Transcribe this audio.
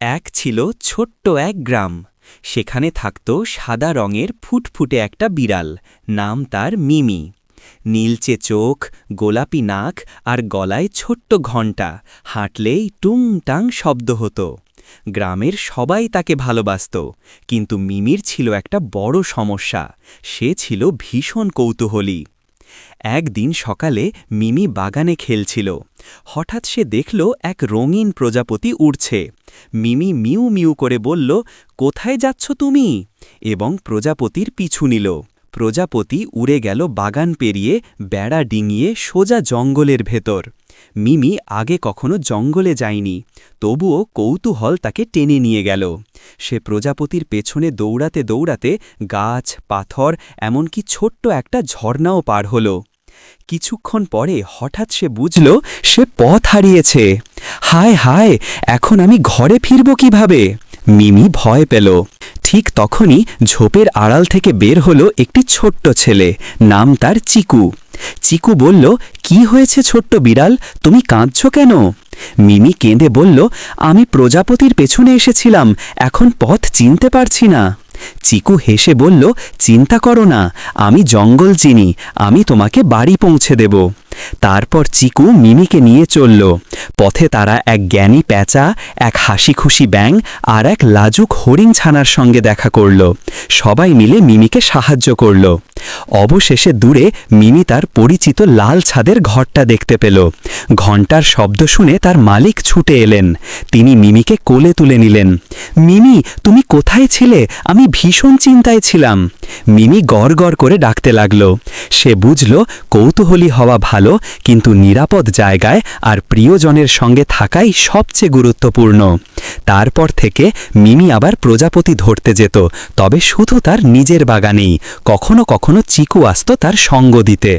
এক ছিল ছোট্ট এক গ্রাম। সেখানে থাকত সাদা রঙের ফুটফুটে একটা বিড়াল, নাম তার মিমি। নীলচে চোখ, গোলাপি নাক আর গলায় ছোট্ট ঘণ্টা হাঁটলেই টুং টাং শব্দ হতো। গ্রামের সবাই তাকে ভালোবাসত, কিন্তু মিমির ছিল একটা বড় সমস্যা, সে ছিল ভীষণ কৌতূহলী। একদিন সকালে মিমি বাগানে খেলছিল। হঠাৎ সে দেখল এক রঙিন প্রজাপতি উড়ছে। মিমি মিউ মিউ করে বলল, কোথায় যাচ্ছ তুমি? এবং প্রজাপতির পিছু নিল। প্রজাপতি উড়ে গেল বাগান পেরিয়ে বেড়া ডিঙিয়ে সোজা জঙ্গলের ভেতর। মিমি আগে কখনো জঙ্গলে যায়নি, তবুও কৌতূহল তাকে টেনে নিয়ে গেল। সে প্রজাপতির পেছনে দৌড়াতে দৌড়াতে গাছ, পাথর, এমনকি ছোট্ট একটা ঝর্ণাও পার হল। কিছুক্ষণ পরে হঠাৎ সে বুঝল, সে পথ হারিয়েছে। হায় হায়, এখন আমি ঘরে ফিরব কীভাবে? মিমি ভয় পেল। ঠিক তখনই ঝোপের আড়াল থেকে বের হলো একটি ছোট্ট ছেলে, নাম তার চিকু। চিকু বলল, কি হয়েছে ছোট্ট বিড়াল? তুমি কাঁদছ কেন? মিমি কেঁদে বলল, আমি প্রজাপতির পেছনে এসেছিলাম, এখন পথ চিনতে পারছি না। চিকু হেসে বলল, চিন্তা করো না, আমি জঙ্গল চিনি, আমি তোমাকে বাড়ি পৌঁছে দেব। তারপর চিকু মিমিকে নিয়ে চলল। পথে তারা এক জ্ঞানী প্যাঁচা, এক হাসি খুশি ব্যাং আর এক লাজুক হরিণ ছানার সঙ্গে দেখা করল। সবাই মিলে মিমিকে সাহায্য করল। অবশেষে দূরে মিমি তার পরিচিত লাল ছাদের ঘরটা দেখতে পেল। ঘণ্টার শব্দ শুনে তার মালিক ছুটে এলেন। তিনি মিমিকে কোলে তুলে নিলেন। মিমি, তুমি কোথায় ছিলে? আমি ভীষণ চিন্তায় ছিলাম। মিমি গড় করে ডাকতে লাগল। সে বুঝল কৌতূহলী হওয়া ভালো, কিন্তু নিরাপদ জায়গায় আর প্রিয়জনের সঙ্গে থাকাই সবচেয়ে গুরুত্বপূর্ণ। তারপর থেকে মিমি আবার প্রজাপতি ধরতে যেত, তবে শুধু তার নিজের বাগানেই, কখনো কখনো কখনো চিকু আসত তার সঙ্গ দিতে।